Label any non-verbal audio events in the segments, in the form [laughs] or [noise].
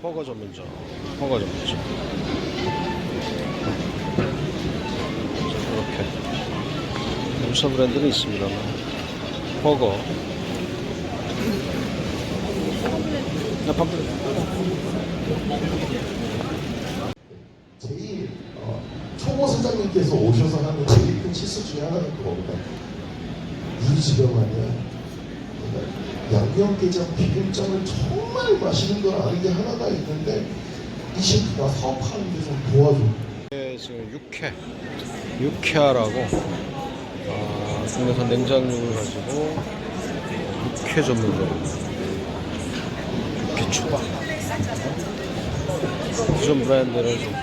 허거 전문점. 허거 전문점. 이렇게 유사 브랜드는 있습니다만 허거. 야, 밥 제일 어, 초보 사장님께서 오셔서 하는 제일 큰 실수 중에 하나는 그겁니다. 유지병하냐 양념게장 비빔장을 정말 맛있는 걸 아는 게 하나가 있는데 이 셰프가 사업하는 데 좀 도와줘. 이게 지금 육회. 육회하라고 아, 국내산 냉장육을 가지고 육회 전문점. 육회 초밥. 기존 브랜드를 좀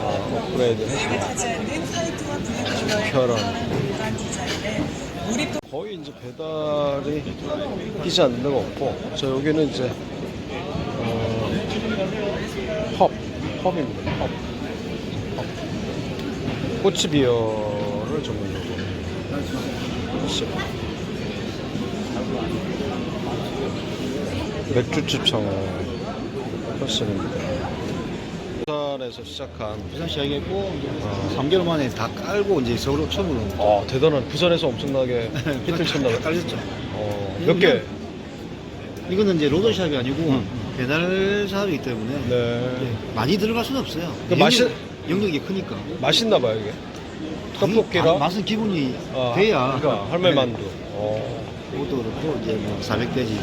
아, 업그레이드 해서 육회하라는 거의 이제 배달이 끼지 않는 데가 없고 저 여기는 이제 어, 펍 펍입니다. 펍. 꼬치 비어를 전문적으로. 시작. 맥주집 창을 펼치는 데 부산에서 시작한 부산 시작했고 아. 3개월 만에 다 깔고 이제 서울로 처음으로 아 대단한 부산에서 엄청나게 [laughs] 히트를 쳤나 봐요 깔렸죠. 어, 몇 개? 이거는 이제 로드샵이 아니고 배달 사업이기 때문에 네 네, 많이 들어갈 수는 없어요. 그 맛이- 영역이 크니까. 맛있나 봐요 이게 떡볶이랑 아, 맛은 기분이 아, 돼야. 그러니까 할매 네. 만두 어. 그것도 그렇고 이제 뭐 400돼지,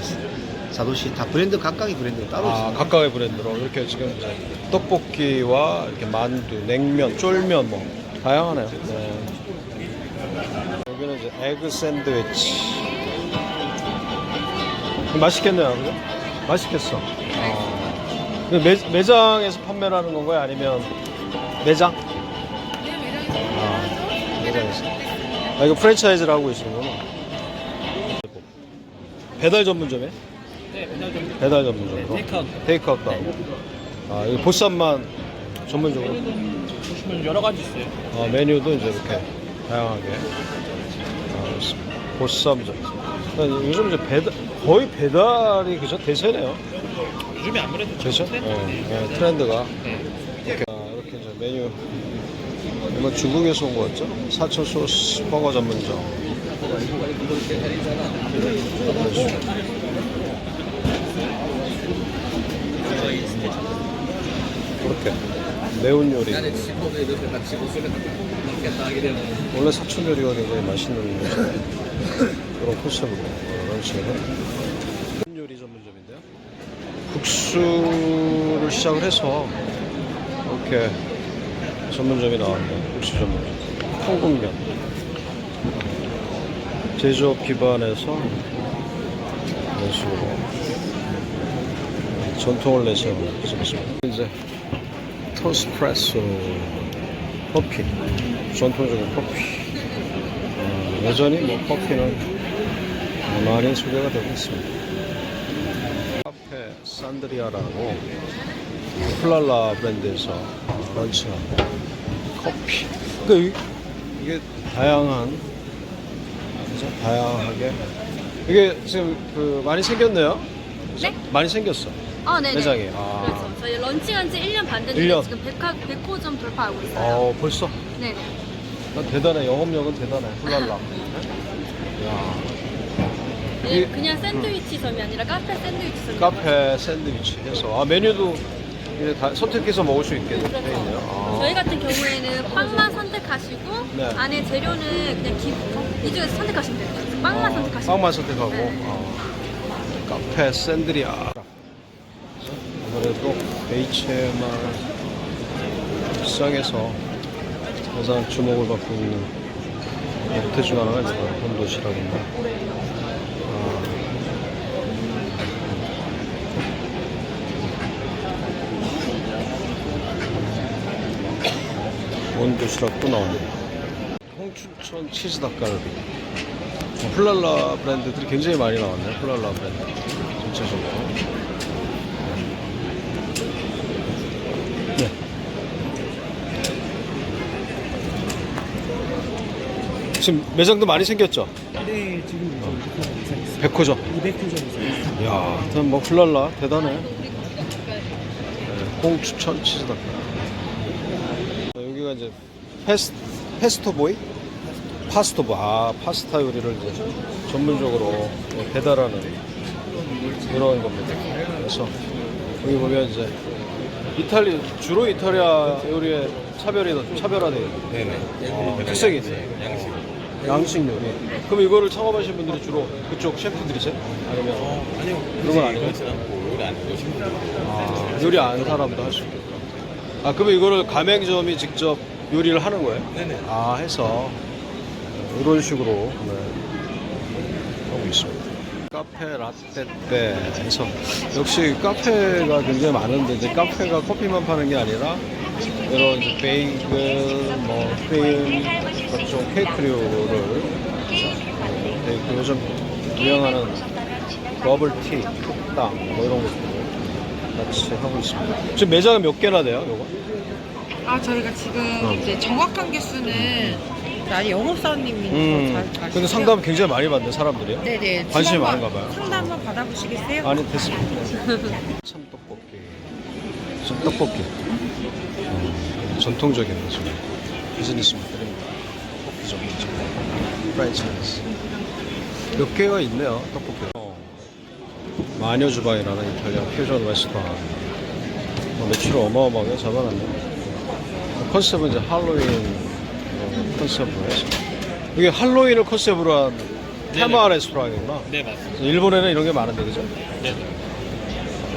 사도시 다 브랜드 각각의 브랜드가 따로 아, 있어요. 각각의 브랜드로 이렇게 지금 이제 떡볶이와 이렇게 만두, 냉면, 쫄면 뭐 다양하네요. 네. 여기는 이제 에그 샌드위치. 맛있겠네요, 그죠? 맛있겠어. 어. 그 매, 매장에서 판매를 하는 건가요? 아니면 매장? 아, 매장에서. 아, 이거 프랜차이즈를 하고 계시는구나. 배달 전문점에? 배달 전문점으로 테이크아웃. 테이크아웃도 하고. 아 이거 보쌈만 전문적으로? 보시면 여러 가지 있어요. 아, 메뉴도 이제 이렇게 다양하게. 아, 있습니다. 보쌈전 아, 요즘 이제 배달 거의 배달이 그죠 대세네요. 요즘에 아무래도 그렇죠? 트렌드. 네, 네, 트렌드가. 네. 이렇게, 아, 이렇게 이제 메뉴. 이건 중국에서 온 거였죠? 사천 소스 버거 전문점. 그렇 게 매운 요리. 원래 사천 요리가 굉장히 맛있는 그런 컨셉으로 런칭을 매운 요리 전문점인데요. 국수를 시작을 해서 이렇게 전문점이 나왔네요. 국수 전문점. 한국면. 제조업 기반에서 이런 식으로 전통을 내세우고 있습니다. 이제 토스프레소 커피, 전통적인 커피. 어, 여전히 뭐 커피는 많이 소개가 되고 있습니다. 카페 산드리아라고 플랄라 브랜드에서 런칭한 커피. 그 이- 이게 다양한 그죠? 다양하게 이게 지금 그 많이 생겼네요. 네? 많이 생겼어. 아, 네네. 매장이. 아. 저희 런칭한 지 1년 반 됐는데 1년. 지금 100화, 100호점 돌파하고 있어요. 어 벌써 네네. 나 대단해 영업력은 대단해 훌랄라. 야 네, 이- 그냥 샌드위치 점이 아니라 카페 샌드위치 점이 카페 샌드위치 해서 아 메뉴도 이제 다 선택해서 먹을 수 있게 돼 그렇죠. 있네요. 아. 저희 같은 경우에는 빵만 선택하시고 네. 안에 재료는 그냥 기, 이 중에서 선택하시면 돼요. 빵만 아, 선택하시면 빵만. 선택하고 네. 아. 카페 샌드리아 아무래도 HMR 시장에서 가장 주목을 받고 있는 호텔 중 하나가 이제 본도시락입니다. 아. 원도시락도 나옵니다. 홍춘천 치즈 닭갈비. 어, 플랄라 브랜드들이 굉장히 많이 나왔네요. 플랄라 브랜드. 전체적으로. 지금 매장도 많이 생겼죠? 네, 지금 백호점. 200호 정도 있어요. 이야, 하여튼 뭐 플랄라 대단해. 공추천 치즈닭. 여기가 이제 페스 페스토보이? 파스토보. 아 파스타 요리를 이제 전문적으로 배달하는 이런 겁니다. 그래서 여기 보면 이제 이탈리 주로 이탈리아 요리의 차별이 차별화돼요. 네네. 특색이 있어요. 양식. 요리. 그럼 이거를 창업하신 분들이 주로 그쪽 셰프들이세요? 아니면 아니요. 그런 건 아니고? 그렇진 않고 요리 안 해보신 분들. 아, 요리 아는 사람도 할 수 있고. 아, 그러면 이거를 가맹점이 직접 요리를 하는 거예요? 네네. 아, 해서 이런 식으로 네, 하고 있습니다. 카페 라떼떼 해서 역시 카페가 굉장히 많은데 이제 카페가 커피만 파는 게 아니라 이런 베이글, 뭐 크림, 각종 케이크류를 베이크 요즘 유행하는 버블티, 흑당 뭐 이런 것들 같이 하고 있습니다. 지금 매장은 몇 개나 돼요, 요거? 아 저희가 지금 어. 이제 정확한 개수는 아니 영업 사원님이 음. 더 잘, 잘 근데 상담 굉장히 많이 받네 사람들이요. 네네 관심이 지금 많은가 봐요. 상담 한번 받아보시겠어요? 아니 됐습니다. [laughs] 참 떡볶이. 참 떡볶이. 음, [laughs] 전통적인 좀 비즈니스 모델입니다. 떡볶이 전문점. 프랜차이즈. 몇 개가 있네요. 떡볶이. 어. 마녀 주방이라는 이탈리아 퓨전 레스토랑. 어, 매출을 어마어마하게 잡아놨네요. 컨셉은 이제 할로윈 어, 컨셉으로 해서. 이게 할로윈을 컨셉으로 한 테마 레스토랑이구나. 네 맞습니다. 일본에는 이런 게 많은데 그죠? 네.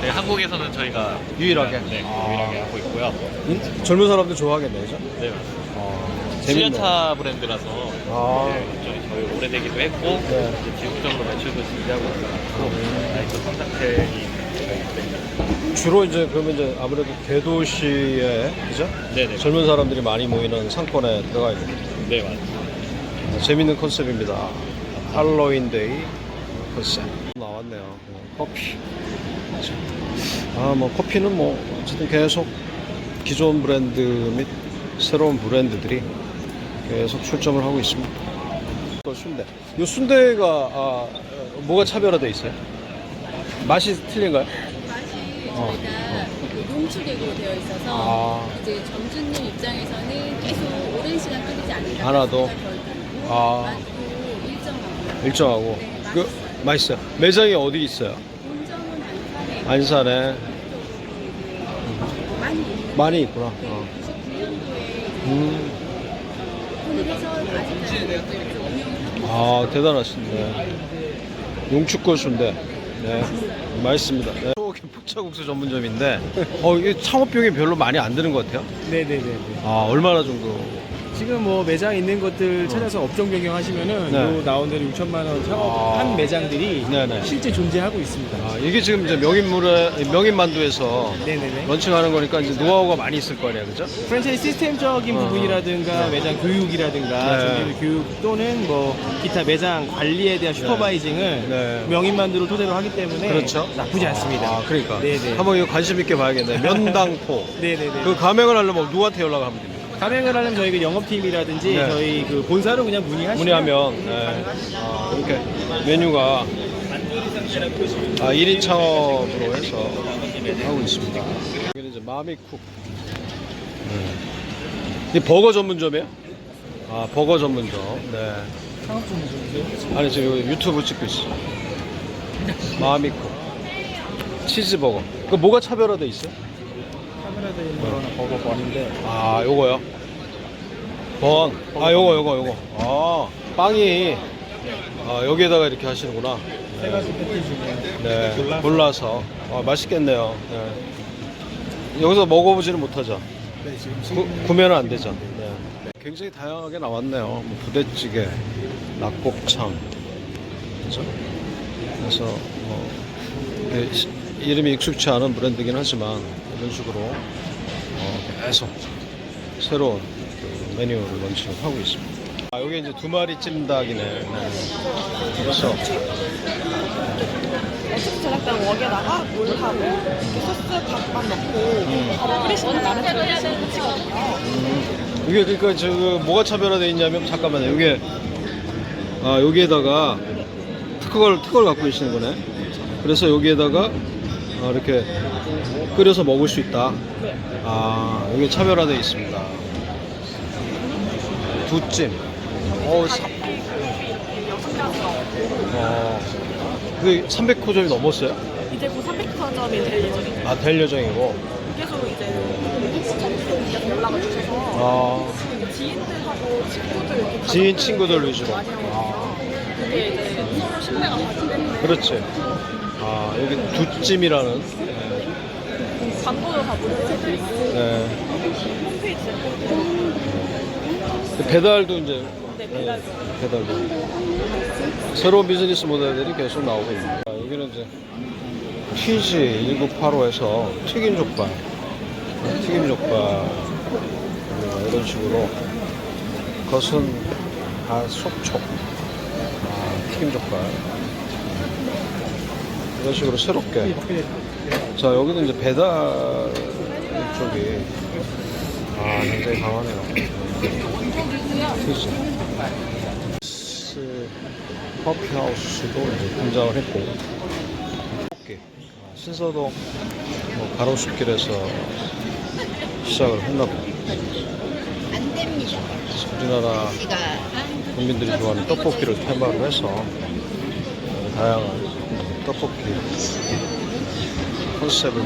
네, 한국에서는 저희가 유일하게? 네, 아. 유일하게 하고 있고요. 인- 젊은 사람들 좋아하겠네 그죠? 네 맞습니다. 아, 재밌네. 7년차 브랜드라서 아. 네, 저희 저희 오래되기도 했고 네. 이제 지속적으로 매출도 증대하고 있어서 아직도 성장세이 주로 이제 그러면 이제 아무래도 대도시에 그죠? 네네 젊은 사람들이 많이 모이는 상권에 들어가 있는 네 맞습니다. 재밌는 컨셉입니다. 할로윈데이 컨셉 나왔네요. 어, 커피. 아 뭐 커피는 뭐 어쨌든 계속 기존 브랜드 및 새로운 브랜드들이 계속 출점을 하고 있습니다. 또 순대. 이 순대가 아, 뭐가 차별화돼 있어요? 맛이 틀린가요? 맛이 어, 저희가 농축액으로 되어 있어서 아. 이제 점주님 입장에서는 계속 오랜 시간 끓이지 않는다. 하나도? 아. 일정하고. 일정하고. 네, 그. 맛있어요. 매장이 어디 있어요? 안산에 많이 많이 있구나. 네, 어. 99년도에 음. 오픈을 해서 아직까지 이렇게 운영을 하고 아 대단하신데 순대 네 맛있습니다 네. 또 포차국수 전문점인데 [laughs] 어 이게 창업비용이 별로 많이 안 드는 것 같아요 네네네. 아 얼마나 정도 지금 뭐 매장 있는 것들 찾아서 업종 변경하시면은 네. 요 나온 대로 6천만 원 창업한 아. 매장들이 네네. 실제 존재하고 있습니다. 아 이게 지금 이제 명인물에 명인만두에서 네네네. 런칭하는 거니까 이제 노하우가 많이 있을 거 아니에요 그죠? 프랜차이즈 시스템적인 어. 부분이라든가 매장 교육이라든가 네. 정규 교육 또는 뭐 기타 매장 관리에 대한 슈퍼바이징을 네. 명인만두를 토대로 하기 때문에 그렇죠 나쁘지 않습니다. 아 그러니까 네네. 한번 이거 관심 있게 봐야겠네 [laughs] 면당포 네네네. 그 가맹을 하려면 누구한테 연락하면 됩니까? 가맹을 하려면 저희 그 영업팀이라든지 네. 저희 그 본사로 그냥 문의하시면 문의하면 네. 아, 이렇게 메뉴가 아, 1인 창업으로 해서 하고 있습니다. 여기는 이제 마미쿡. 네. 이 버거 전문점이에요? 아, 버거 전문점. 네. 창업 좀 아니, 지금 여기 유튜브 찍고 있어. 마미쿡. 치즈버거. 그 뭐가 차별화돼 있어요? 카메라에 있는 거는 버거 번인데 아, 요거요. 번. 아, 요거, 요거, 요거. 아, 빵이. 아, 여기에다가 이렇게 하시는구나. 세 가지 패티 중에 네. 골라서. 골라서. 아, 맛있겠네요. 네. 여기서 먹어보지는 못하죠. 네, 지금 구, 구매는 안 되죠. 네. 굉장히 다양하게 나왔네요. 뭐 부대찌개, 낙곱창. 그죠? 그래서, 뭐, 시- 이름이 익숙치 않은 브랜드긴 하지만, 이런 식으로, 어, 계속 새로운 그 메뉴를 런칭을 하고 있습니다. 아, 여기 이제 두 마리 찜닭이네. 네. 그래서, 어차피 제작단 웍에다가 물하고 이렇게 소스 밥만 넣고 음. 바로 끓이시면 나는 끓이시는 끝이거든요. 이게 그러니까 저 뭐가 차별화되어 있냐면 잠깐만요. 이게 아 여기에다가 특허를 특허를 갖고 계시는 거네. 그래서 여기에다가 아, 이렇게 끓여서 먹을 수 있다. 네. 아, 여기 차별화되어 있습니다. 두찜. 어, 사, 어, 그 300호점이 넘었어요? 이제 곧 300점이 될 예정이에요. 아, 될 예정이고. 계속 이제 연락을 주셔서 아, 지인들하고 친구들 이렇게 지인 친구들 위주로. 많이 하거든요. 아, 그게 이제 서로 신뢰가 가기 때문에 그렇지. 아, 여기 두찜이라는. 네. 광고도 다 무료로 해드리고 네. 홈페이지에 그 배달도 이제 네, 배달 네, 배달도 새로운 비즈니스 모델들이 계속 나오고 있습니다. 아, 여기는 이제 TG 1985에서 튀김 족발, 네, 튀김 족발 어, 이런 식으로 것은 아 속촉, 아, 튀김 족발 이런 식으로 새롭게. 자 여기는 이제 배달 쪽이 아 굉장히 강하네요. 티즈 커피하우스도 이제 등장을 했고 떡볶이 아, 신서동 뭐 가로수길에서 시작을 했나 봐요. 우리나라 국민들이 좋아하는 떡볶이를 테마로 해서 어, 다양한 떡볶이 컨셉을